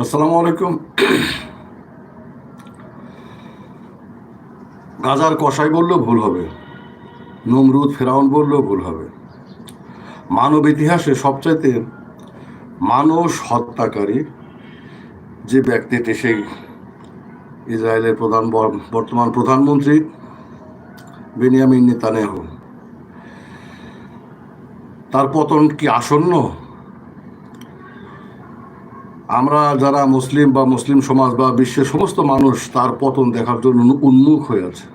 আসসালামু আলাইকুম। গাজার কষাই বললেও ভুল হবে। নমরুদ, ফেরাউন বললেও ভুল হবে। মানব ইতিহাসে সবচাইতে মানুষ হত্যাকারী যে ব্যক্তিটি, সেই ইসরায়েলের প্রধান বর্তমান প্রধানমন্ত্রী বেনিয়ামিন নেতানিয়াহু। তার পতন কি আসন্ন? আমরা যারা মুসলিম বা মুসলিম সমাজ বা বিশ্বের সমস্ত মানুষ, তার পতন দেখার জন্য উন্মুখ হয়ে আছে।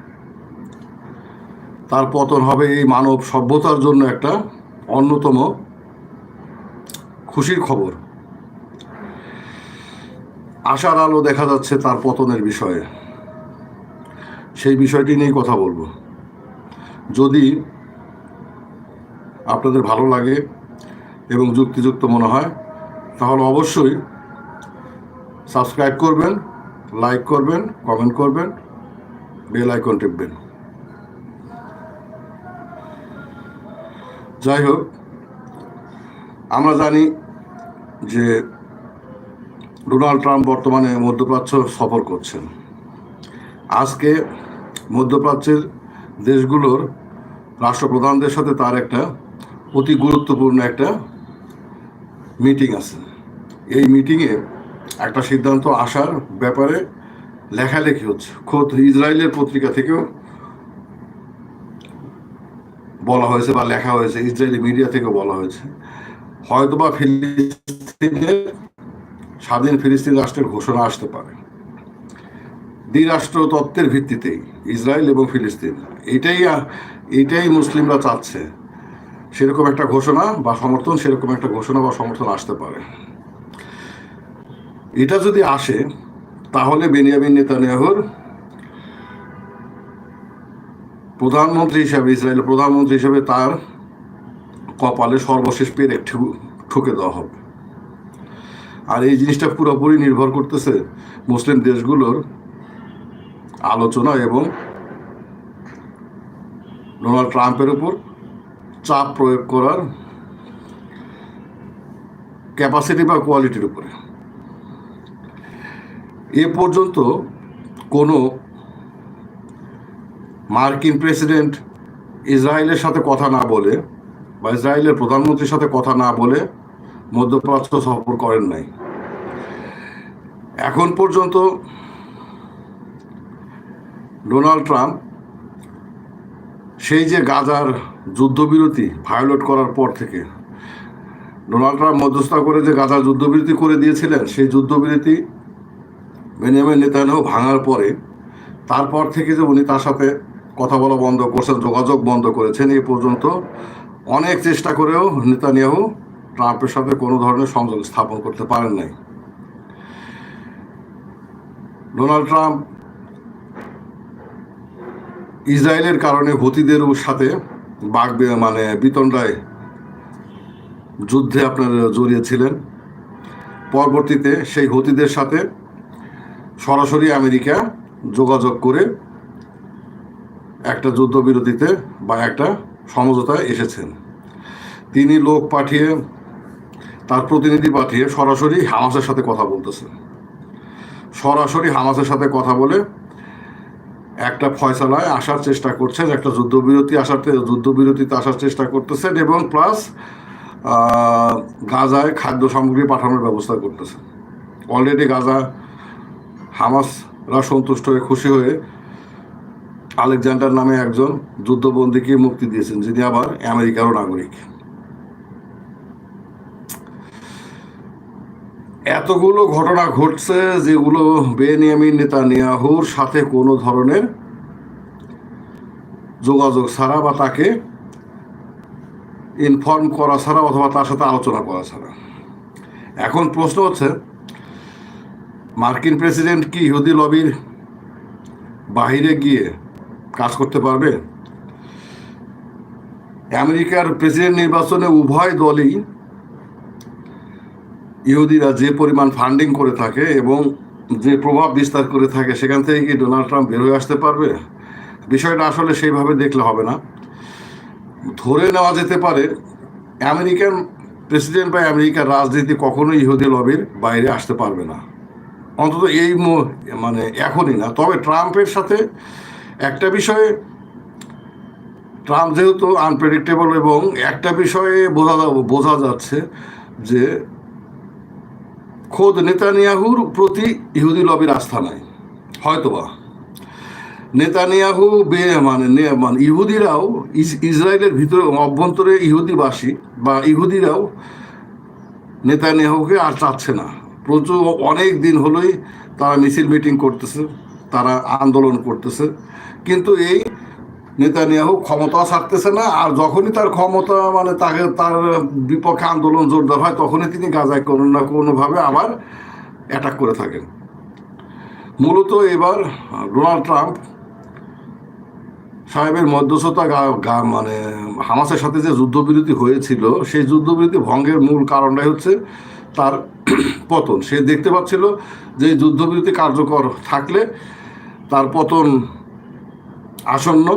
তার পতন হবে এই মানব সভ্যতার জন্য একটা অন্যতম খুশির খবর। আশার আলো দেখা যাচ্ছে তার পতনের বিষয়ে। সেই বিষয়টি নিয়েই কথা বলব। যদি আপনাদের ভালো লাগে এবং যুক্তিযুক্ত মনে হয়, তাহলে অবশ্যই সাবস্ক্রাইব করবেন, লাইক করবেন, কমেন্ট করবেন, বেল আইকন টিপবেন। যাই হোক, আমরা জানি যে ডোনাল্ড ট্রাম্প বর্তমানে মধ্যপ্রাচ্য সফর করছেন। আজকে মধ্যপ্রাচ্যের দেশগুলোর রাষ্ট্রপ্রধানদের সাথে তার একটা অতি গুরুত্বপূর্ণ একটা মিটিং আছে। এই মিটিংয়ে একটা সিদ্ধান্ত আসার ব্যাপারে লেখালেখি হচ্ছে। খোদ ইসরায়েলের পত্রিকা থেকেও বলা হয়েছে বা লেখা হয়েছে, ইসরায়েলি মিডিয়া থেকেও বলা হয়েছে। হয়তোবা ফিলিস্তিনের স্বাধীন ফিলিস্তিন রাষ্ট্রের ঘোষণা আসতে পারে। দ্বিরাষ্ট্র তত্ত্বের ভিত্তিতেই ইসরায়েল এবং ফিলিস্তিন, এটাই এটাই মুসলিমরা চাচ্ছে। সেরকম একটা ঘোষণা বা সমর্থন, সেরকম একটা ঘোষণা বা সমর্থন আসতে পারে। এটা যদি আসে, তাহলে বেনিয়ামিন নেতানিয়াহুর প্রধানমন্ত্রী হিসাবে, ইসরায়েলের প্রধানমন্ত্রী হিসাবে তার কপালে সর্বশেষ পেরেক ঠুকে দেওয়া হবে। আর এই জিনিসটা পুরোপুরি নির্ভর করতেছে মুসলিম দেশগুলোর আলোচনা এবং ডোনাল্ড ট্রাম্পের উপর চাপ প্রয়োগ করার ক্যাপাসিটি বা কোয়ালিটির উপরে। এ পর্যন্ত কোনো মার্কিন প্রেসিডেন্ট ইসরায়েলের সাথে কথা না বলে বা ইসরায়েলের প্রধানমন্ত্রীর সাথে কথা না বলে মধ্যপ্রাচ্য সফর করেন নাই। এখন পর্যন্ত ডোনাল্ড ট্রাম্প সেই যে গাজার যুদ্ধবিরতি ভায়োলেট করার পর থেকে, ডোনাল্ড ট্রাম্প মধ্যস্থতা করে যে গাজার যুদ্ধবিরতি করে দিয়েছিলেন, সেই যুদ্ধবিরতি বেনিয়ামিন নেতানিয়াহু ভাঙার পরে তারপর থেকে যে উনি তার সাথে কথা বলা বন্ধ করছেন, যোগাযোগ বন্ধ করেছেন, এই পর্যন্ত অনেক চেষ্টা করেও নেতানিয়াহু ট্রাম্পের সাথে কোনো ধরনের সংযোগ স্থাপন করতে পারেন নাই। ডোনাল্ড ট্রাম্প ইসরায়েলের কারণে হুতিদের সাথে বাঘ মানে বিতণ্ডায় যুদ্ধে আপনার জড়িয়েছিলেন। পরবর্তীতে সেই হুতিদের সাথে সরাসরি আমেরিকা যোগাযোগ করে একটা যুদ্ধবিরতিতে বা একটা সমঝোতায় এসেছেন। তিনি লোক পাঠিয়ে, তার প্রতিনিধি পাঠিয়ে সরাসরি হামাসের সাথে কথা বলতেছেন। সরাসরি হামাসের সাথে কথা বলে একটা ফয়সালায় আসার চেষ্টা করছেন, একটা যুদ্ধবিরতি আসার যুদ্ধবিরতিতে আসার চেষ্টা করতেছেন এবং প্লাস গাজায় খাদ্য সামগ্রী পাঠানোর ব্যবস্থা করতেছেন। অলরেডি গাজা হামাসরা সন্তুষ্ট হয়ে খুশি হয়ে আলেকজান্ডার নামে একজন যুদ্ধবন্দীকে মুক্তি দিয়েছেন, যিনি আবার আমেরিকারও নাগরিক। এতগুলো ঘটনা ঘটছে যেগুলো বেনিয়ামিন নেতানিয়াহুর সাথে কোনো ধরনের যোগাযোগ ছাড়া বা তাকে ইনফর্ম করা ছাড়া অথবা তার সাথে আলোচনা করা ছাড়া। এখন প্রশ্ন হচ্ছে মার্কিন প্রেসিডেন্ট কি ইহুদি লবির বাহিরে গিয়ে কাজ করতে পারবে? আমেরিকার প্রেসিডেন্ট নির্বাচনে উভয় দলই ইহুদিরা যে পরিমাণ ফান্ডিং করে থাকে এবং যে প্রভাব বিস্তার করে থাকে, সেখান থেকে কি ডোনাল্ড ট্রাম্প বের হয়ে আসতে পারবে? বিষয়টা আসলে সেইভাবে দেখলে হবে না। ধরে নেওয়া যেতে পারে, আমেরিকান প্রেসিডেন্ট বা আমেরিকার রাজনীতি কখনোই ইহুদি লবির বাইরে আসতে পারবে না। অন্তত এই মানে এখনই না। তবে ট্রাম্পের সাথে একটা বিষয়ে, ট্রাম্প যেহেতু আনপ্রেডিক্টেবল এবং একটা বিষয়ে বোঝা বোঝা যাচ্ছে যে খোদ নেতানিয়াহুর প্রতি ইহুদি লবির আস্থা নাই। হয়তোবা। নেতানিয়াহু বে মানে মানে ইহুদিরাও ইসরায়েলের ভিতরে অভ্যন্তরে ইহুদিবাসী বা ইহুদিরাও নেতানিয়াহুকে আর চাচ্ছে না। প্রচুর অনেক দিন হলোই তারা মিছিল মিটিং করতেছে, তারা আন্দোলন করতেছে। কিন্তু এই নেতানিয়াহু ক্ষমতা ছাড়তেছে না, আর যখনই তার ক্ষমতা মানে তাকে তার বিপক্ষে আন্দোলন জোরদার হয়, তখনই তিনি গাজায় কোনো না কোনোভাবে আবার অ্যাটাক করে থাকেন। মূলত এবার ডোনাল্ড ট্রাম্প সাহেবের মধ্যস্থতা গা- মানে হামাসের সাথে যে যুদ্ধবিরতি হয়েছিল, সেই যুদ্ধবিরতি ভঙ্গের মূল কারণটাই হচ্ছে তার পতন। সে দেখতে পাচ্ছিল যে যুদ্ধবিরতি কার্যকর থাকলে তার পতন আসন্ন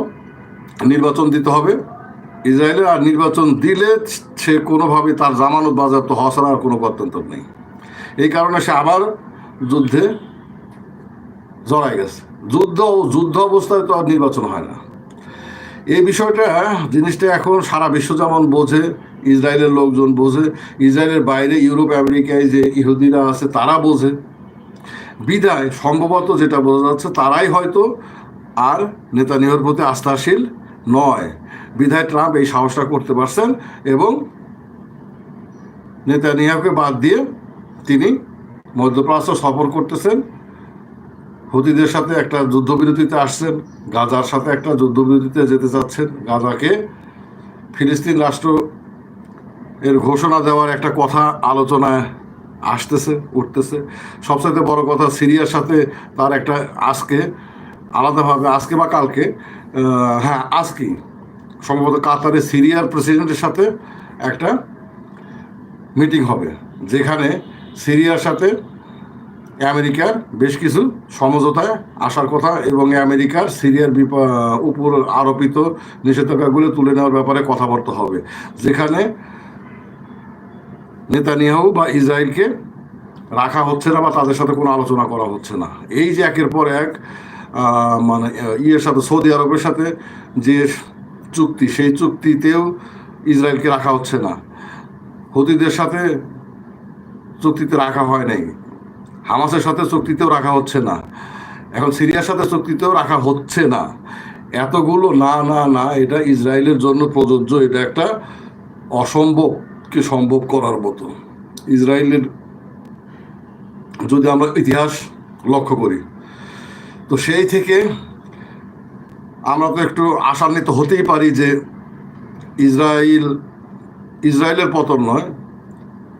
নির্বাচন দিতে হবে। ইসরায়েলের আর নির্বাচন দিলে সে কোনোভাবে তার জামানত বাজাপ্ত হওয়া ছাড়া কোনো গত্যন্তর নেই। এই কারণে সে আবার যুদ্ধে জড়াই গেছে। যুদ্ধ যুদ্ধ অবস্থায় তো আর নির্বাচন হয় না। এই বিষয়টা, জিনিসটা এখন সারা বিশ্ব যেমন বোঝে, ইসরায়েলের লোকজন বোঝে, ইসরায়েলের বাইরে ইউরোপ, আমেরিকায় যে ইহুদিরা আছে তারা বোঝে। বিদায়, সম্ভবত যেটা বোঝা যাচ্ছে তারাই হয়তো আর নেতানিয়াহুর প্রতি আস্থাশীল নয়। বিধায় ট্রাম্প এই সাহসটা করতে পারছেন এবং নেতানিয়াহুকে বাদ দিয়ে তিনি মধ্যপ্রাচ্য সফর করতেছেন। হুতিদের সাথে একটা যুদ্ধবিরতিতে আসছেন, গাজার সাথে একটা যুদ্ধবিরতিতে যেতে চাচ্ছেন, গাজাকে ফিলিস্তিন রাষ্ট্র এর ঘোষণা দেওয়ার একটা কথা আলোচনায় আসতেছে, উঠতেছে। সবচেয়ে বড় কথা, সিরিয়ার সাথে তার একটা আজকে, আলাদাভাবে আজকে বা কালকে হ্যাঁ আজকেই সম্ভবত কাতারে সিরিয়ার প্রেসিডেন্টের সাথে একটা মিটিং হবে, যেখানে সিরিয়ার সাথে আমেরিকার বেশ কিছু সমঝোতায় আসার কথা এবং আমেরিকার সিরিয়ার উপর আরোপিত নিষেধাজ্ঞাগুলো তুলে নেওয়ার ব্যাপারে কথাবার্তা হবে। যেখানে নেতানিয়াহু বা ইসরায়েলকে রাখা হচ্ছে না বা তাদের সাথে কোনো আলোচনা করা হচ্ছে না। এই যে একের পর এক মানে ইয়ের সাথে, সৌদি আরবের সাথে যে চুক্তি, সেই চুক্তিতেও ইসরায়েলকে রাখা হচ্ছে না। হতিদের সাথে চুক্তিতে রাখা হয় নাই। হামাসের সাথে চুক্তিতেও রাখা হচ্ছে না। এখন সিরিয়ার সাথে চুক্তিতেও রাখা হচ্ছে না। এতগুলো না না না, এটা ইসরায়েলের জন্য প্রযোজ্য, এটা একটা অসম্ভবকে সম্ভব করার মতো। ইসরায়েলের যদি আমরা ইতিহাস লক্ষ্য করি, তো সেই থেকে আমরা তো একটু আশান্বিত হতেই পারি যে ইসরায়েল, ইসরায়েলের পতন নয়,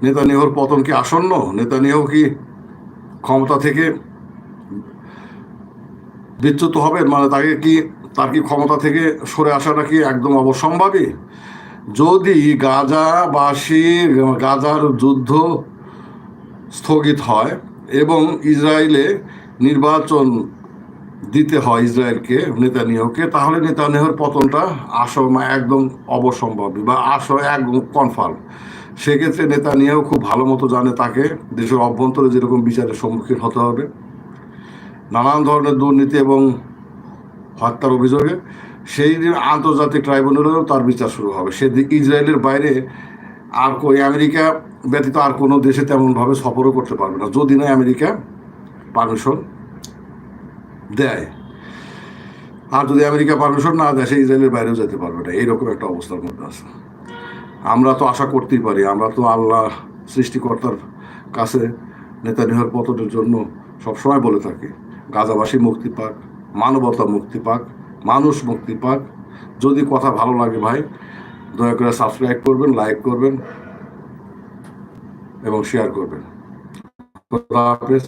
নেতানিয়াহুর পতন কি আসন্ন? নেতানিয়াহু কি ক্ষমতা থেকে বিচ্যুত হবেন মানে তাকে কি, তার কি ক্ষমতা থেকে সরে আসাটা কি একদম অবসম্ভাবী? যদি গাজাবাসী, গাজার যুদ্ধ স্থগিত হয় এবং ইসরায়েলে নির্বাচন দিতে হয় ইসরায়েলকে, নেতানিয়াহুকে, তাহলে নেতানিয়াহুর পতনটা আসো একদম অবসম্ভাবী বা আসো একদম কনফার্ম সেক্ষেত্রে নেতা নিয়েও খুব ভালো মতো জানে তাকে। দেশের অভ্যন্তরে যেরকম বিচারের সম্মুখীন হতে হবে। নানান ধরনের দুর্নীতি এবং হত্যার অভিযোগে সেই দিন আন্তর্জাতিক ট্রাইব্যুনালেও তার বিচার শুরু হবে। সে ইসরায়েলের বাইরে আর কই আমেরিকা ব্যতীত আর কোনো দেশে তেমনভাবে সফরও করতে পারবে না। যদি না আমেরিকা পারমিশন দেয়। আর যদি আমেরিকা পারমিশন না দেয়, সে ইসরায়েলের বাইরেও যেতে পারবে না। এইরকম একটা অবস্থার মধ্যে আছে। আমরা তো আশা করতেই পারি, আমরা তো আল্লাহ, সৃষ্টিকর্তার কাছে নেতানিহর পতনের জন্য সবসময় বলে থাকি, গাজাবাসী মুক্তি পাক, মানবতা মুক্তি পাক, মানুষ মুক্তি পাক। যদি কথা ভালো লাগে ভাই, দয়া করে সাবস্ক্রাইব করবেন, লাইক করবেন এবং শেয়ার করবেন। হাফেজ।